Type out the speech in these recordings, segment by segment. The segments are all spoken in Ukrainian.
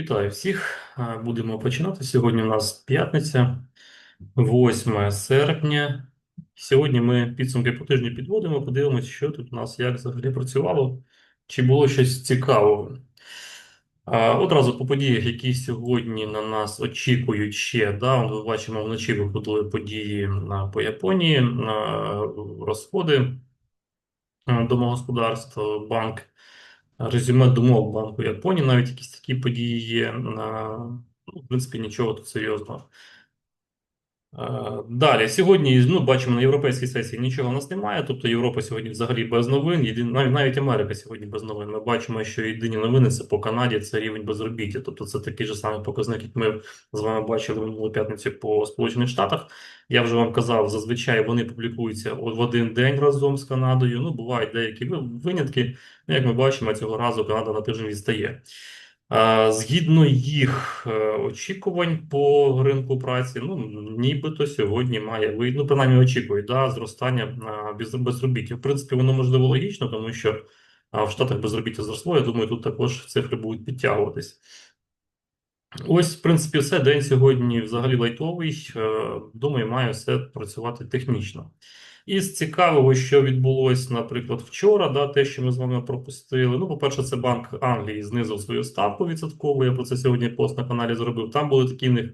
Вітаю всіх. Е, Будемо починати. Сьогодні у нас п'ятниця, 8 серпня. Сьогодні ми підсумки по тижню підводимо, подивимося, що тут у нас як взагалі працювало, чи було щось цікавого. Одразу по подіях, які сьогодні на нас очікують ще. Да, ви бачимо, вночі виходили події по Японії, розходи е, домогосподарств, банк. Резюме думок Банку Японії, навіть якісь такі події є. Ну, в принципі, нічого тут серйозного. Е, Далі, сьогодні ну, бачимо на європейській сесії нічого в нас немає. Тобто Європа сьогодні взагалі без новин. Єдин, навіть, навіть Америка сьогодні без новин. Ми бачимо, що єдині новини це по Канаді, це рівень безробіття. Тобто це такий же самий показник, як ми з вами бачили минулу п'ятницю по Сполучених Штатах. Я вже вам казав, зазвичай вони публікуються в один день разом з Канадою. Ну, бувають деякі винятки. Ну, як ми бачимо, цього разу Канада на тиждень відстає. Згідно їх е, очікувань по ринку праці, ну нібито сьогодні має ну принаймні очікують да, зростання безробіття. В принципі, воно можливо логічно, тому що в Штатах безробіття зросло. Я думаю, тут також цифри будуть підтягуватись. Ось, в принципі, все. День сьогодні взагалі лайтовий. Е, думаю, має все працювати технічно. Із цікавого, що відбулося, наприклад, вчора, да, те, що ми з вами пропустили. Ну, по-перше, це Банк Англії знизив свою ставку відсоткову. Я про це сьогодні пост на каналі зробив. Там були такі в них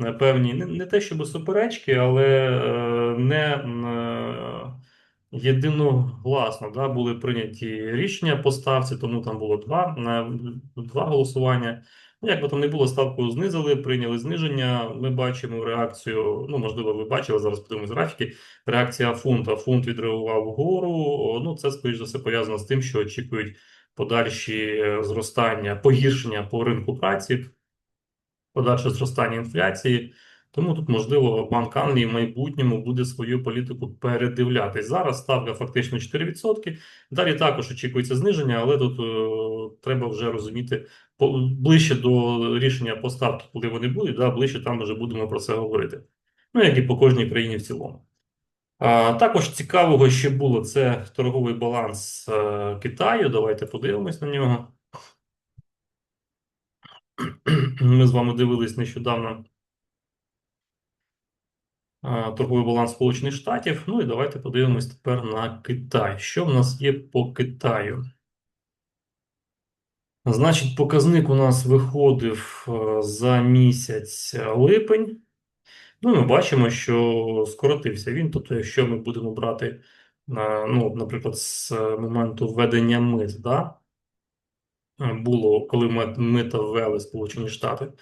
е, певні, не, не те, щоб суперечки, але е, не е, єдиногласно да, були прийняті рішення по ставці, тому там було два, е, два голосування. Ну, як би там не було, ставку знизили, прийняли зниження. Ми бачимо реакцію. Ну, можливо, ви бачили зараз. Подивимось графіки. Реакція фунта. Фунт відреагував вгору. Ну, це скоріш за все пов'язано з тим, що очікують подальші е, зростання, погіршення по ринку праці, подальше зростання інфляції. Тому тут, можливо, Банк Англії в майбутньому буде свою політику передивлятись. Зараз ставка фактично 4%. Далі також очікується зниження, але тут е, треба вже розуміти по, ближче до рішення поставки, коли вони будуть, да, ближче там вже будемо про це говорити. Ну, як і по кожній країні в цілому. А, також цікавого ще було це торговий баланс е, Китаю. Давайте подивимось на нього. Ми з вами дивились нещодавно торговий баланс Сполучених Штатів. Ну і давайте подивимось тепер на Китай. Що в нас є по Китаю? Значить, показник у нас виходив е, за місяць липень. Ну, ми бачимо, що скоротився він. Тобто, якщо ми будемо брати, е, ну, наприклад, з моменту введення мит, да? Е, було, коли мита ввели Сполучені Штати,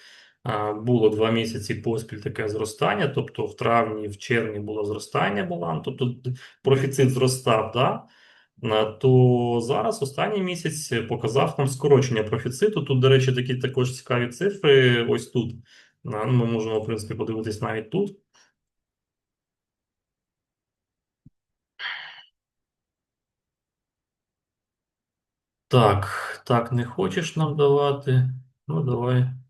було два місяці поспіль таке зростання, тобто в травні, в червні було зростання балансу, тобто профіцит зростав, да? то зараз останній місяць показав нам скорочення профіциту. Тут, до речі, такі також цікаві цифри. Ось тут. Ну, Ми можемо, в принципі, подивитись навіть тут. Так, так, не хочеш нам давати? Ну, давай.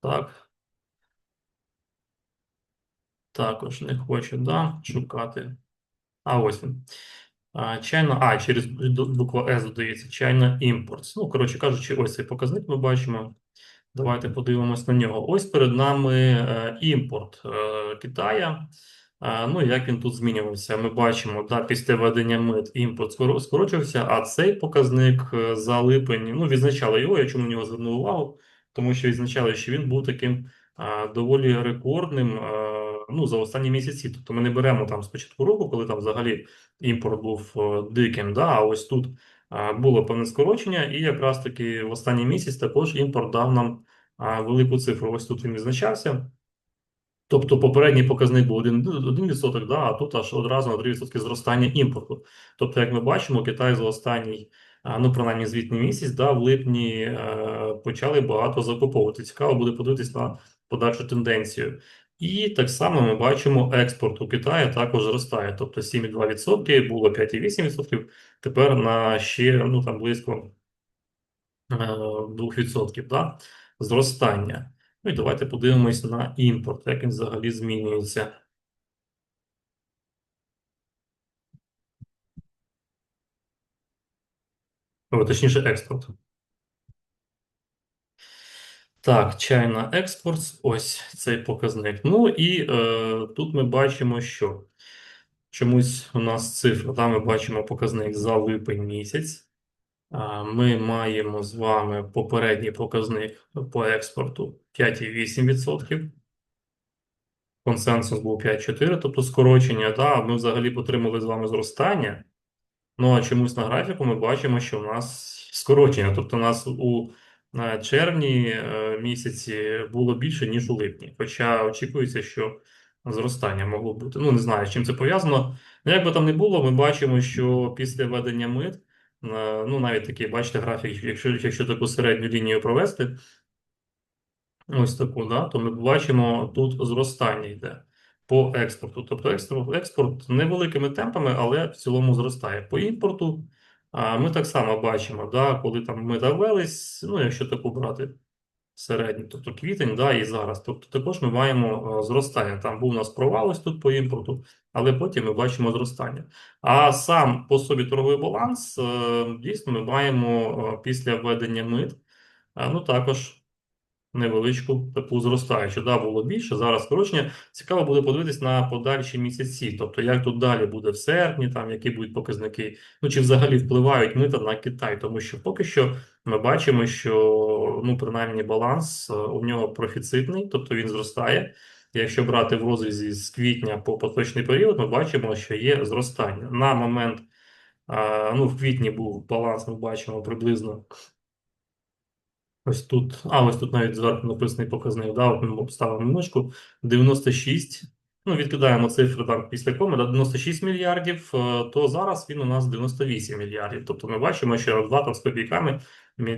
Так. Також не хочу, да, шукати. А ось він. China, а, через буква С додається China Imports. Ну, коротше кажучи, ось цей показник ми бачимо. Давайте подивимось на нього. Ось перед нами е, імпорт е, Китая. Е, ну, як він тут змінювався? Ми бачимо, да, після введення мит імпорт скорочився, а цей показник за липень, ну, відзначали його, я чому на нього звернув увагу, тому що відзначали, що він був таким доволі рекордним ну, за останні місяці. Тобто ми не беремо там з року, коли там взагалі імпорт був е, диким. Да, А ось тут було певне скорочення, і якраз таки в останній місяць також імпорт дав нам велику цифру. Ось тут він відзначався. Тобто попередній показник був 1%, да, а тут аж одразу на 3% зростання імпорту. Тобто, як ми бачимо, Китай за останній, ну принаймні звітний місяць, да, в липні е, почали багато закуповувати. Цікаво буде подивитись на подальшу тенденцію. І так само ми бачимо, експорт у Китаю також зростає. Тобто 7,2% було 5,8%, тепер на ще ну там близько 2% е, да, зростання. Ну і давайте подивимось на імпорт, як він взагалі змінюється. О, точніше, експорт. Так, China Exports, ось цей показник. Ну і е, тут ми бачимо, що чомусь у нас цифра, там ми бачимо показник за липень місяць. А, Ми маємо з вами попередній показник по експорту 5,8%. Консенсус був 5,4, тобто скорочення. Да, ми взагалі отримали з вами зростання. Ну а чомусь на графіку ми бачимо, що в нас скорочення. Тобто, у нас у червні е, місяці було більше, ніж у липні. Хоча очікується, що зростання могло бути. Ну, не знаю, з чим це пов'язано. Ну, як би там не було, ми бачимо, що після введення мит, е, ну навіть такий, бачите, графік, якщо, якщо таку середню лінію провести. Ось таку, да, то ми бачимо, тут зростання йде по експорту. Тобто експорт, експорт невеликими темпами, але в цілому зростає. По імпорту ми так само бачимо, да, коли там ми довелись, ну, якщо таку брати середній, тобто квітень, да, і зараз. Тобто також ми маємо зростання. Там був у нас провал ось тут по імпорту, але потім ми бачимо зростання. А сам по собі торговий баланс, дійсно, ми маємо після введення мит, ну також невеличку таку зростаючу. Да, було більше, зараз скорочення. Цікаво буде подивитись на подальші місяці. Тобто, як тут далі буде в серпні, там які будуть показники, ну чи взагалі впливають мита на Китай, тому що поки що ми бачимо, що ну принаймні баланс е, у нього профіцитний, тобто він зростає. Якщо брати в розрізі з квітня по поточний період, ми бачимо, що є зростання. На момент, ну в квітні був баланс, ми бачимо приблизно Ось тут, а ось тут навіть зверху написаний показник, да, от ми поставимо минуточку, 96, ну відкидаємо цифри там після коми, да, 96 мільярдів, е, то зараз він у нас 98 мільярдів. Тобто ми бачимо, що два там з копійками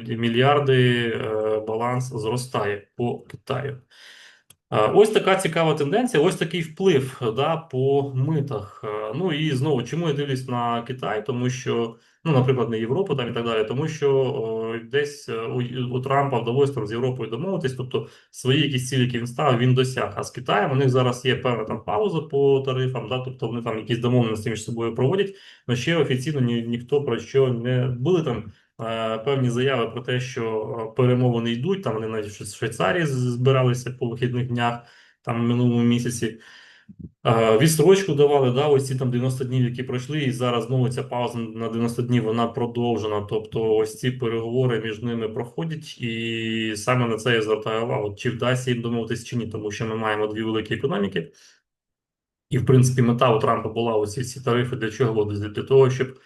мільярди е, баланс зростає по Китаю. Ось така цікава тенденція, ось такий вплив да, по митах. Ну і знову, чому я дивлюсь на Китай, тому що, ну, наприклад, не Європу там і так далі, тому що о, десь е, у, у Трампа вдалося там з Європою домовитись, тобто свої якісь цілі, які він ставив, він досяг. А з Китаєм у них зараз є певна там пауза по тарифам, да, тобто вони там якісь домовленості між собою проводять, але ще офіційно ні, ніхто про що не були там. Е, певні заяви про те, що е, перемовини йдуть. Там вони навіть в Швейцарії збиралися по вихідних днях, там в минулому місяці. Е, відстрочку давали, да, ось ці там 90 днів, які пройшли, і зараз знову ця пауза на 90 днів вона продовжена. Тобто, ось ці переговори між ними проходять, і саме на це я звертаю увагу, чи вдасться їм домовитись чи ні, тому що ми маємо дві великі економіки. І, в принципі, мета у Трампа була оці ці тарифи для чого? Для того, щоб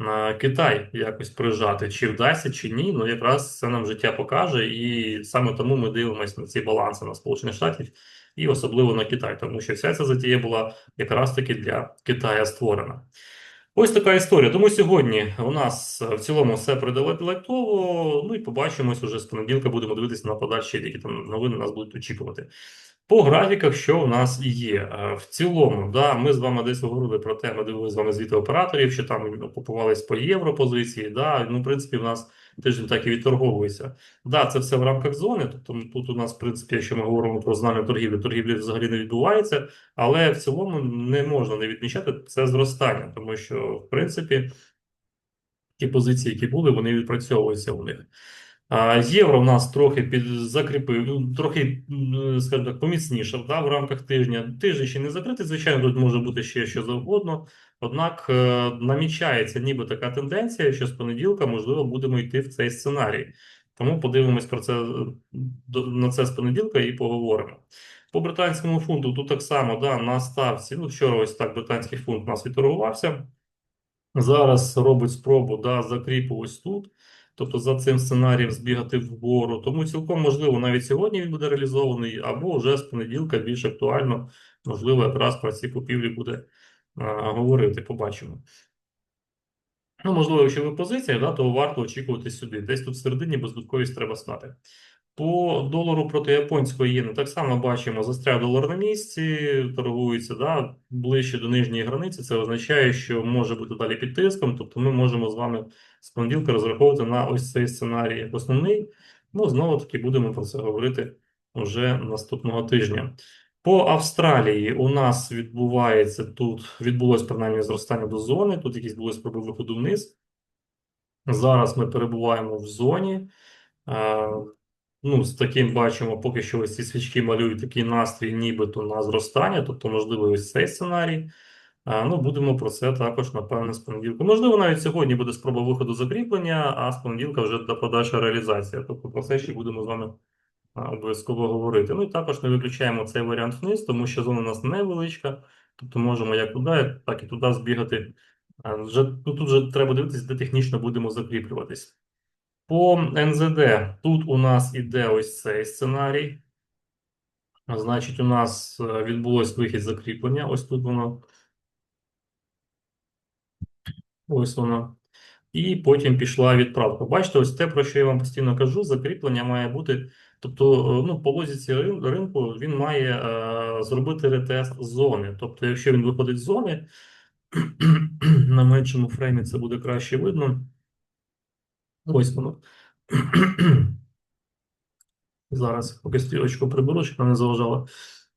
на Китай якось прижати, чи вдасться, чи ні. Ну якраз це нам життя покаже, і саме тому ми дивимося на ці баланси на Сполучених Штатів і особливо на Китай, тому що вся ця затія була якраз таки для Китая створена. Ось така історія. Тому сьогодні у нас в цілому все придалектово. Ну і побачимось уже з понеділка. Будемо дивитися на подальші, які там новини нас будуть очікувати. По графіках, що у нас є е, в цілому, да, ми з вами десь говорили про те, ми дивилися з вами звіти операторів, що там купувались по євро позиції. Да, ну, в принципі, в нас тиждень так і відторговується. Да, це все в рамках зони. Тобто тут у нас, в принципі, якщо ми говоримо про знання торгівлі, торгівлі взагалі не відбувається, але в цілому не можна не відмічати це зростання, тому що в принципі ті позиції, які були, вони відпрацьовуються у них. Євро в нас трохи під закріпив, ну, трохи, скажімо так, поміцнішав да, в рамках тижня. Тиждень ще не закритий, звичайно, тут може бути ще що завгодно. Однак е, намічається ніби така тенденція, що з понеділка, можливо, будемо йти в цей сценарій. Тому подивимось про це на це з понеділка і поговоримо. По британському фунту тут так само да, на ставці. Ну, вчора ось так британський фунт у нас відторгувався. Зараз робить спробу да, закріпу ось тут тобто за цим сценарієм збігати вгору. Тому цілком можливо, навіть сьогодні він буде реалізований, або вже з понеділка більш актуально, можливо, якраз про ці купівлі буде а, говорити. Побачимо. Ну, можливо, якщо ви позиція, да, то варто очікувати сюди. Десь тут в середині бездутковість треба стати. По долару проти японської єни так само бачимо, застряг долар на місці, торгується да, ближче до нижньої границі. Це означає, що може бути далі під тиском. Тобто ми можемо з вами з понеділка розраховувати на ось цей сценарій як основний. Ну, знову таки будемо про це говорити вже наступного тижня. По Австралії у нас відбувається тут, відбулось принаймні зростання до зони, тут якісь були спроби виходу вниз. Зараз ми перебуваємо в зоні. Ну, з таким бачимо, поки що ось ці свічки малюють такий настрій, нібито на зростання, тобто, можливо, ось цей сценарій. А, ну, будемо про це також, напевне, з понеділка. Можливо, навіть сьогодні буде спроба виходу закріплення, а з понеділка вже до подальша реалізація. Тобто про це ще будемо з вами обов'язково говорити. Ну і також не виключаємо цей варіант вниз, тому що зона у нас невеличка, тобто можемо як туди, так і туди збігати. Вже, ну, тут вже треба дивитися, де технічно будемо закріплюватись. По НЗД тут у нас іде ось цей сценарій. Значить, у нас е, відбулось вихід закріплення. Ось тут воно. Ось воно. І потім пішла відправка. Бачите, ось те, про що я вам постійно кажу, закріплення має бути. Тобто, е, ну, по логіці ринку він має е, зробити ретест зони. Тобто, якщо він виходить з зони, на меншому фреймі це буде краще видно. Ось воно. Зараз поки стрілочку приберу, щоб не заважала.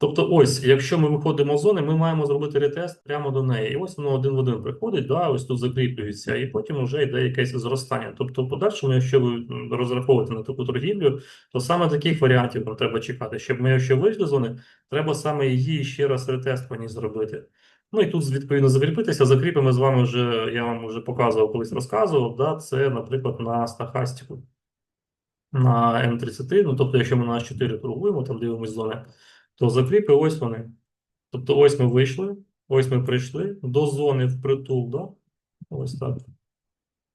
Тобто, ось, якщо ми виходимо з зони, ми маємо зробити ретест прямо до неї. І ось воно один в один приходить, да, ось тут закріплюється, і потім вже йде якесь зростання. Тобто, в подальшому, якщо ви розраховуєте на таку торгівлю, то саме таких варіантів нам треба чекати. Щоб ми, якщо вийшли з зони, треба саме її ще раз ретест по ній зробити. Ну і тут, відповідно, закріпитися. Закріпимо з вами вже, я вам вже показував, колись розказував. Да, це, наприклад, на стахастику на М30, ну тобто, якщо ми на H4 торгуємо, там дивимось зони, то закріпи ось вони. Тобто, ось ми вийшли, ось ми прийшли до зони впритул, да? Ось так.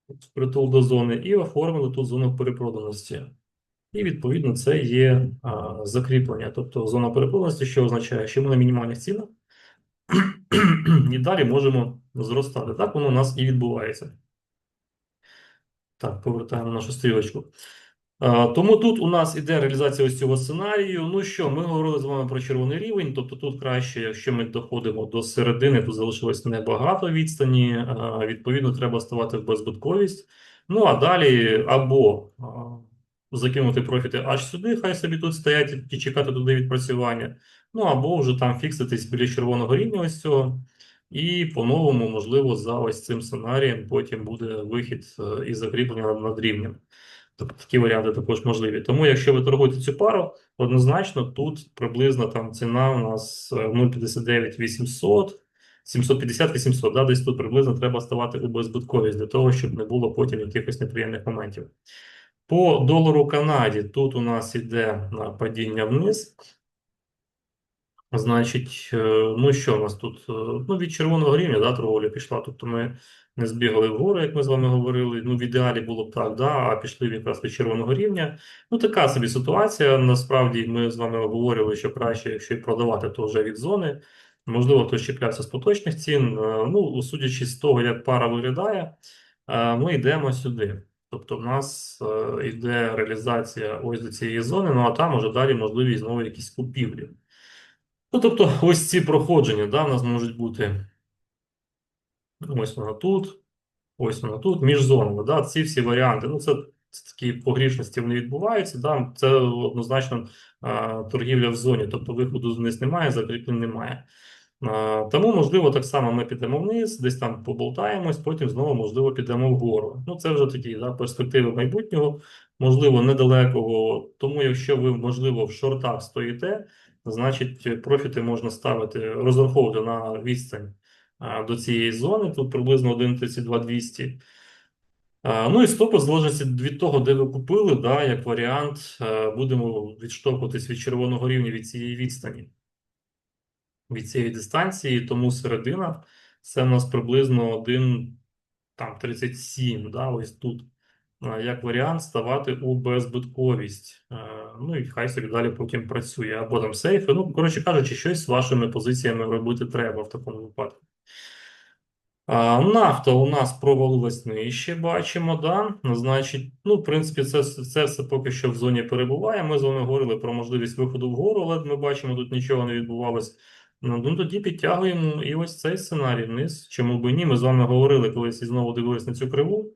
Впритул до зони, і оформили тут зону перепроданості. І відповідно це є а, закріплення. Тобто зона перепроданості, що означає, що ми на мінімальних цінах, і далі можемо зростати. Так воно у нас і відбувається. Так, повертаємо нашу стрілочку. Тому тут у нас іде реалізація ось цього сценарію. Ну що, ми говорили з вами про червоний рівень, тобто тут краще, якщо ми доходимо до середини, тут залишилось небагато відстані, відповідно, треба ставати в беззбитковість. Ну а далі або закинути профіти аж сюди, хай собі тут стоять і чекати туди відпрацювання, ну або вже там фікситись біля червоного рівня ось цього. І по-новому, можливо, за ось цим сценарієм потім буде вихід е, і закріплення над рівнем. Тобто такі варіанти також можливі. Тому, якщо ви торгуєте цю пару, однозначно тут приблизно там ціна у нас е, 0,59 800, 750 800, да, десь тут приблизно треба ставати у беззбитковість для того, щоб не було потім якихось неприємних моментів. По долару Канаді тут у нас на падіння вниз. Значить, е, ну що у нас тут? Е, Ну, від червоного рівня, да, торговля пішла. Тобто ми не збігали вгору, як ми з вами говорили. Ну, в ідеалі було б так, да, а пішли якраз від червоного рівня. Ну, така собі ситуація. Насправді ми з вами обговорювали, що краще, якщо і продавати, то вже від зони. Можливо, хтось чіплявся з поточних цін. Е, Ну, судячи з того, як пара виглядає, е, ми йдемо сюди. Тобто, в нас е, йде реалізація ось до цієї зони, ну а там уже далі можливі знову якісь купівлі. Ну, тобто, ось ці проходження, да, в нас можуть бути. Ось вона тут, ось вона тут, між. Да, ці всі варіанти. Ну, це, це такі погрішності вони відбуваються. Да, це однозначно а, торгівля в зоні, тобто виходу вниз немає, закріплень немає. А, тому, можливо, так само ми підемо вниз, десь там поболтаємось, потім знову, можливо, підемо вгору. Ну, це вже такі да, перспективи майбутнього, можливо, недалекого. Тому, якщо ви, можливо, в шортах стоїте, значить профіти можна ставити, розраховувати на відстань до цієї зони, тут приблизно 1,32,200. А, Ну і стопи, в від того, де ви купили, да, як варіант, будемо відштовхуватись від червоного рівня від цієї відстані, від цієї дистанції, тому середина це у нас приблизно 1, там 37, да, ось тут. Як варіант ставати у беззбитковість. Ну і хай собі далі потім працює. Або там сейфи. Ну, коротше кажучи, щось з вашими позиціями робити треба в такому випадку. Нафта у нас провалилась нижче, бачимо, да? Значить, ну, в принципі, це, це все поки що в зоні перебуває. Ми з вами говорили про можливість виходу вгору, але ми бачимо, тут нічого не відбувалось. Ну, ну, тоді підтягуємо і ось цей сценарій вниз. Чому б і ні? Ми з вами говорили колись і знову дивились на цю криву,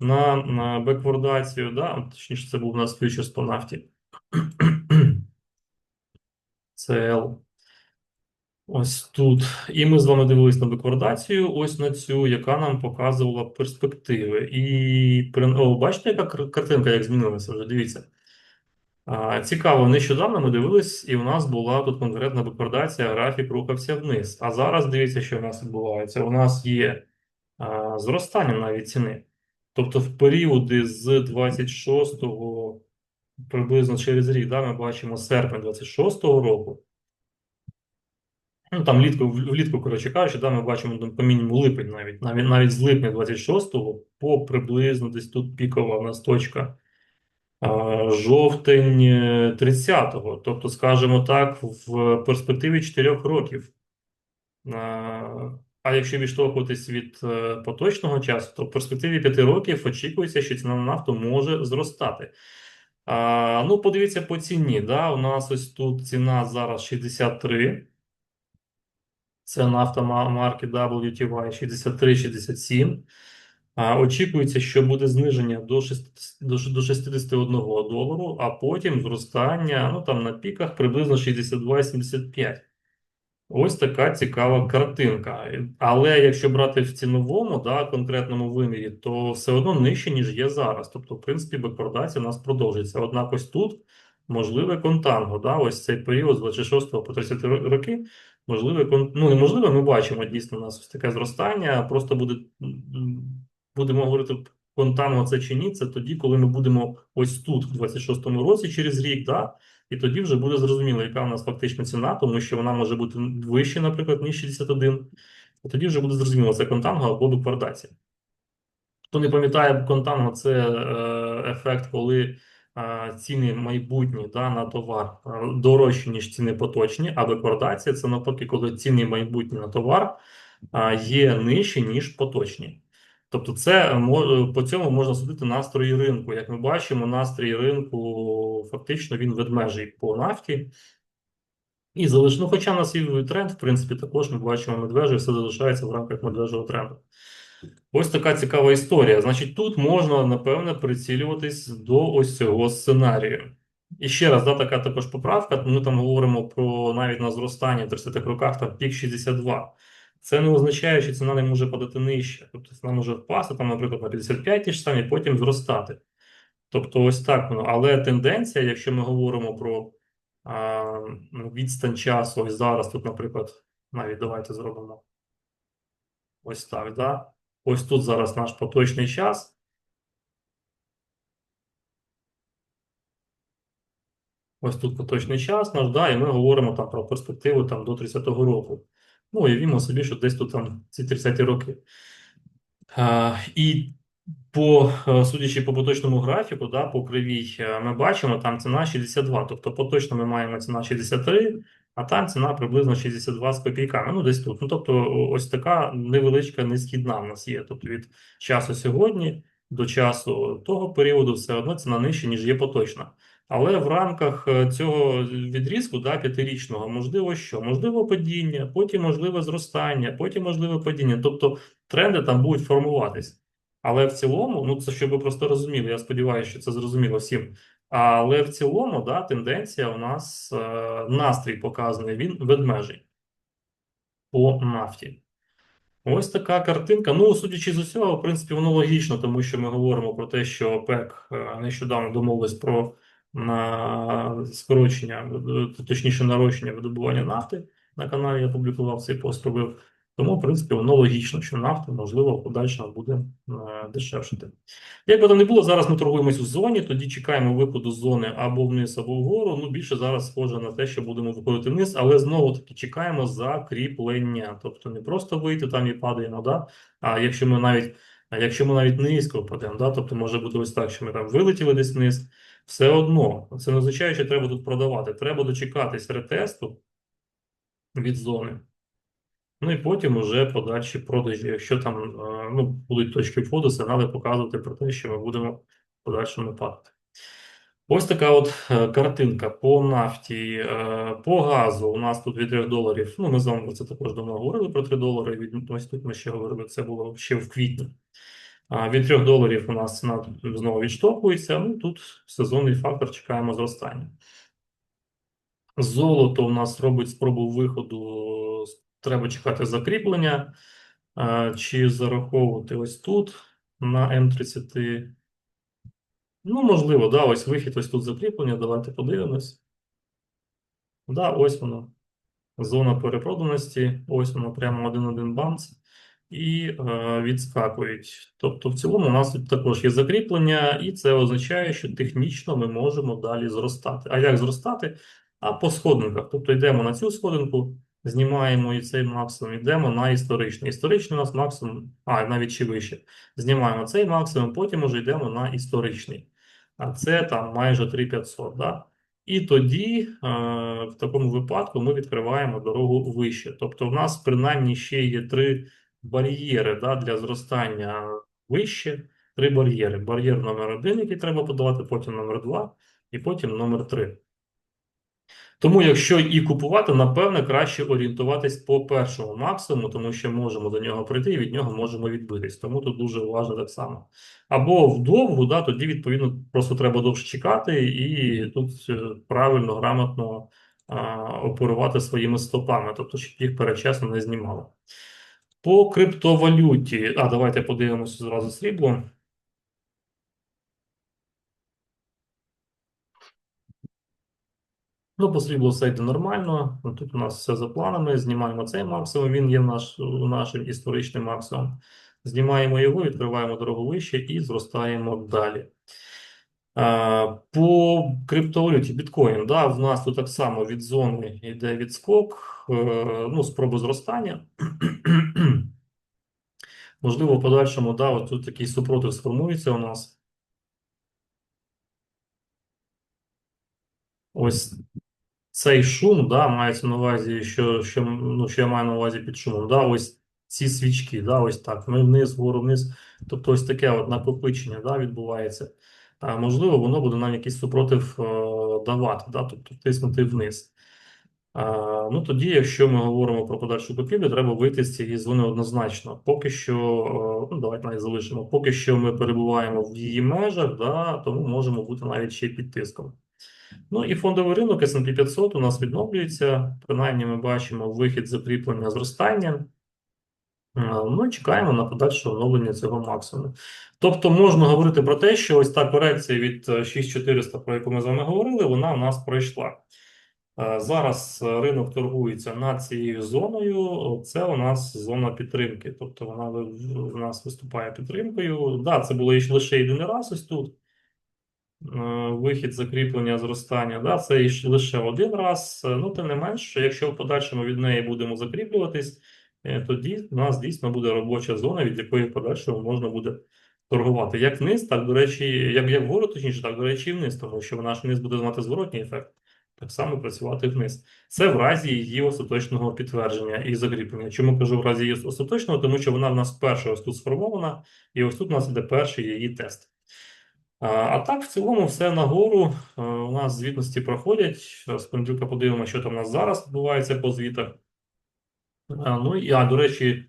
на, на беквордацію, да? Точніше, це був у нас фьючерс по нафті. CL. Ось тут. І ми з вами дивились на беквардацію, ось на цю, яка нам показувала перспективи. І о, бачите, яка картинка як змінилася вже? Дивіться. А, Цікаво, нещодавно ми дивились, і у нас була тут конкретна викладація, графік рухався вниз. А зараз дивіться, що у нас відбувається. У нас є а, зростання навіть ціни. Тобто в періоди з 26 приблизно через рік, да, ми бачимо серпня 26-го року. Ну, там влітку, влітку, коротше кажучи, да, ми бачимо там, по мінімуму липень навіть, навіть, навіть з липня 26-го по приблизно десь тут пікова у нас точка жовтень е, 30-го. Тобто, скажімо так, в перспективі 4 років. А, А якщо відштовхуватись від е, поточного часу, то в перспективі 5 років очікується, що ціна на нафту може зростати. А, Ну, подивіться по ціні. Да? У нас ось тут ціна зараз 63. Це нафта марки WTI 63-67. Очікується, що буде зниження до 60 до ш- до 61 долару, а потім зростання ну там на піках приблизно 62-75. Ось така цікава картинка. Але якщо брати в ціновому, да, конкретному вимірі, то все одно нижче, ніж є зараз. Тобто, в принципі, беквардація у нас продовжується. Однак ось тут можливе контанго, да, ось цей період з 26 по 30 роки, можливе, кон- ну неможливо, ми бачимо дійсно у нас ось таке зростання, просто буде, будемо говорити, контанго це чи ні, це тоді, коли ми будемо ось тут, в 26-му році, через рік, да, і тоді вже буде зрозуміло, яка у нас фактична ціна, тому що вона може бути вища, наприклад, ніж 61. І тоді вже буде зрозуміло, це контанго або беквардація. Хто не пам'ятає, контанго це е, ефект, коли ціни майбутні да, на товар е, дорожчі, ніж ціни поточні, а беквардація це навпаки, коли ціни майбутні на товар е, є нижчі, ніж поточні. Тобто, це по цьому можна судити настрої ринку. Як ми бачимо, настрій ринку фактично він ведмежий по нафті. І залиш... ну, хоча в нас і тренд, в принципі, також ми бачимо медвежий, все залишається в рамках медвежого тренду. Ось така цікава історія. Значить, тут можна, напевне, прицілюватись до ось цього сценарію. І ще раз, да, така також поправка. Ми там говоримо про навіть на зростання в 30 роках, там пік 62. Це не означає, що ціна не може падати нижче. Тобто ціна може впасти, там, наприклад, на 55 ті ж самі, потім зростати. Тобто, ось так воно. Але тенденція, якщо ми говоримо про а, відстань часу, ось зараз тут, наприклад, навіть давайте зробимо ось так, да? Ось тут зараз наш поточний час. Ось тут поточний час наш, да, і ми говоримо там про перспективу там до 30-го року. Ну, уявімо собі, що десь тут там ці 30-ті роки. А, і по, е, судячи по поточному графіку, да, по кривій, е, ми бачимо, там ціна 62. Тобто поточно ми маємо ціна 63, а там ціна приблизно 62 з копійками. Ну, десь тут. Ну, тобто, ось така невеличка несхідна в нас є. Тобто від часу сьогодні до часу того періоду все одно ціна нижча, ніж є поточна. Але в рамках е, цього відрізку, да, п'ятирічного, можливо, що? Можливо, падіння, потім можливе зростання, потім можливе падіння. Тобто тренди там будуть формуватись. Але в цілому, ну це щоб ви просто розуміли, я сподіваюся, що це зрозуміло всім. Але в цілому, да, тенденція у нас е, настрій показаний, він ведмежий по нафті. Ось така картинка. Ну, судячи з усього, в принципі, воно логічно, тому що ми говоримо про те, що ОПЕК е, нещодавно домовились про на скорочення, е, точніше, нарощення видобування нафти. На каналі я публікував цей пост робив. Тому, в принципі, воно логічно, що нафта, можливо, в подальшому буде е, дешевшити. Як би там не було, зараз ми торгуємось у зоні, тоді чекаємо виходу з зони або вниз, або вгору. Ну, більше зараз схоже на те, що будемо виходити вниз, але знову таки чекаємо закріплення. Тобто не просто вийти там і падаємо, да? а якщо ми навіть, якщо ми навіть низько впадемо, да? тобто може бути ось так, що ми там вилетіли десь вниз, все одно це не означає, що треба тут продавати. Треба дочекатись ретесту від зони. Ну і потім уже подальші продажі, якщо там е, ну, будуть точки входу, сигнали показувати про те, що ми будемо в подальшому падати. Ось така от е, картинка по нафті, е, по газу. У нас тут від 3 доларів. Ну, ми з вами про це також давно говорили про 3 долари. Від, ось тут ми ще говорили, це було ще в квітні. Від 3 доларів у нас ціна знову відштовхується. Ну тут сезонний фактор, чекаємо зростання. Золото у нас робить спробу виходу, треба чекати закріплення, чи зараховувати ось тут на М30 Ну, можливо, да, ось вихід, ось тут закріплення. Давайте подивимось. Да, ось воно. Зона перепроданості, ось воно прямо один-один бамц. І е, відскакують. Тобто, в цілому, у нас тут також є закріплення, і це означає, що технічно ми можемо далі зростати. А як зростати? А по сходинках. Тобто йдемо на цю сходинку, знімаємо і цей максимум, йдемо на історичний. Історичний у нас максимум, а навіть ще вище. Знімаємо цей максимум, потім уже йдемо на історичний. А це там майже 3500. Да? І тоді, е, в такому випадку, ми відкриваємо дорогу вище. Тобто, в нас принаймні ще є три бар'єри да, для зростання вище. Три бар'єри. Бар'єр номер один, який треба подолати, потім номер два, і потім номер три. Тому, якщо і купувати, напевне, краще орієнтуватись по першому максимуму, тому що можемо до нього прийти і від нього можемо відбитись. Тому тут дуже уважно так само. Або вдовгу, да, тоді, відповідно, просто треба довше чекати, і тут е, правильно, грамотно а, оперувати своїми стопами, тобто, щоб їх передчасно не знімало. По криптовалюті, а давайте подивимося зразу срібло. Ну, по сріблу все йде нормально. Ну, Тут у нас все за планами. Знімаємо цей максимум, він є наш, нашим історичним максимум. Знімаємо його, відкриваємо дорогу вище і зростаємо далі. По криптовалюті біткоін, да, в нас тут так само від зони йде відскок, е, ну, спроби зростання. Можливо, в подальшому, да, от тут такий супротив сформується у нас. Ось цей шум, да, мається на увазі, що, що, ну, що я маю на увазі під шумом. Да, ось ці свічки, да, ось так. Ми вниз, вгору, вниз. Тобто ось таке от накопичення да, відбувається. А, можливо, воно буде нам якийсь супротив е, давати, да, тобто тиснути вниз. А, ну тоді, якщо ми говоримо про подальшу купівлю, треба вийти з цієї зони однозначно. Поки що, е, ну давайте навіть залишимо. Поки що ми перебуваємо в її межах, да, тому можемо бути навіть ще під тиском. Ну і фондовий ринок S&P 500 у нас відновлюється. Принаймні, ми бачимо вихід закріплення зростання. Ми чекаємо на подальше оновлення цього максимуму. Тобто можна говорити про те, що ось та корекція від 6400, про яку ми з вами говорили, вона у нас пройшла. Зараз ринок торгується над цією зоною. Це у нас зона підтримки. Тобто вона в нас виступає підтримкою. Да, це було лише єдиний раз ось тут. Вихід закріплення зростання, да, це лише один раз. Ну, тим не менш, якщо в подальшому від неї будемо закріплюватись, е, тоді у нас дійсно буде робоча зона, від якої в подальшому можна буде торгувати. Як вниз, так, до речі, як як вгору, точніше, так, до речі, і вниз, тому що наш вниз буде мати зворотній ефект, так само працювати вниз. Це в разі її остаточного підтвердження і закріплення. Чому кажу в разі її остаточного? Тому що вона в нас перша ось тут сформована, і ось тут у нас іде перший її тест. А так, в цілому, все нагору. У нас звітності проходять. З понеділка подивимося, що там у нас зараз відбувається по звітах. Ну і а, до речі,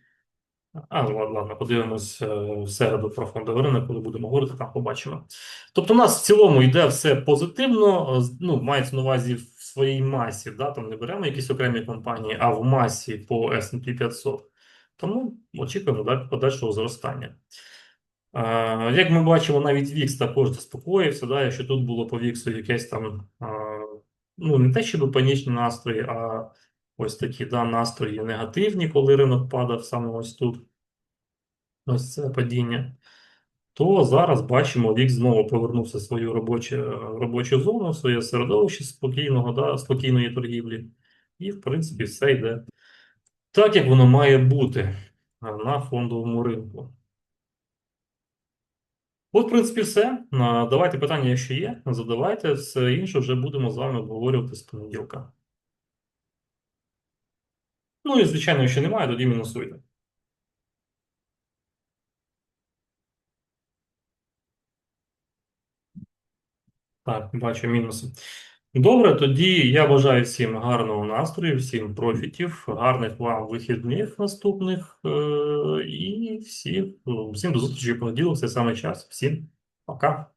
а, ладно, ладно, подивимось е, в середу про фондовий ринок, коли будемо говорити, там побачимо. Тобто, у нас в цілому йде все позитивно, ну, мається на увазі в своїй масі, да, там не беремо якісь окремі компанії, а в масі по S&P 500. Тому очікуємо да, подальшого зростання. Як ми бачимо, навіть Вікс також заспокоївся, да, якщо тут було по Віксу якесь там, ну не те, щоб панічні настрої, а ось такі да, настрої негативні, коли ринок падав саме ось тут. Ось це падіння. То зараз бачимо, Вікс знову повернувся в свою робочу робочу зону, в своє середовище спокійного, да, спокійної торгівлі. І, в принципі, все йде так, як воно має бути на фондовому ринку. От, в принципі, все. Давайте питання, якщо є, задавайте. Все інше вже будемо з вами обговорювати з понеділка. Ну і, звичайно, якщо немає, тоді мінусуйте. Так, бачу мінуси. Добре, тоді я бажаю всім гарного настрою, всім профітів, гарних вам вихідних наступних е, і всім, всім до зустрічі в понеділок, це саме час. Всім пока.